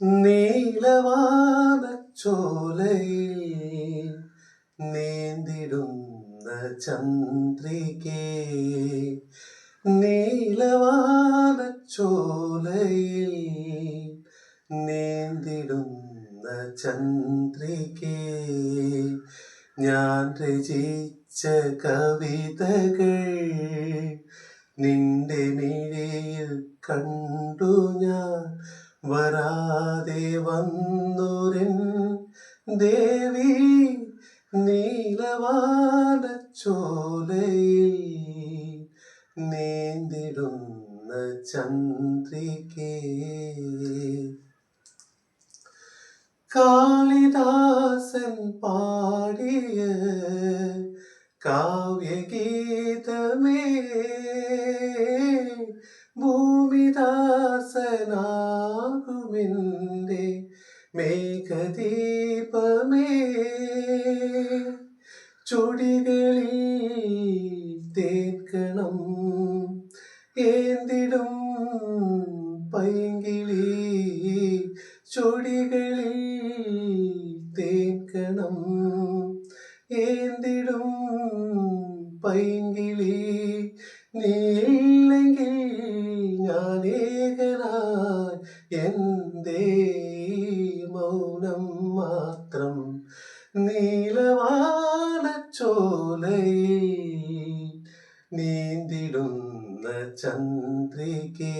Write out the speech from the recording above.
നീലവാനച്ചോലയിൽ നീന്തിടുന്ന ചന്ദ്രികേ നീലവാനച്ചോലയിൽ നീന്തിടുന്ന ചന്ദ്രികേ ഞാൻ രചിച്ച കവിതകൾ നിന്റെ മിഴിയിൽ കണ്ടു ഞാൻ. വരാതെ വന്നൊരു ദേവി നീലവാനച്ചോലയിൽ നീന്തിടുന്ന ചന്ദ്രികേ. കാളിദാസൻ പാടിയ കാവ്യഗീതമേ ഭൂമിദാസനാകുമെന്റെ മേഘദീപമേ. ചുടികളിൽ തേക്കണം ഏന്തിടും പൈങ്കിളി. ചുടികളിൽ തേക്കണം ഏന്തിടും പൈങ്കിളി. നീല്ലെങ്കിൽ എന്തേ മൗനം മാത്രം നീലവാനച്ചോലയിൽ നീന്തിടുന്ന ചന്ദ്രികേ.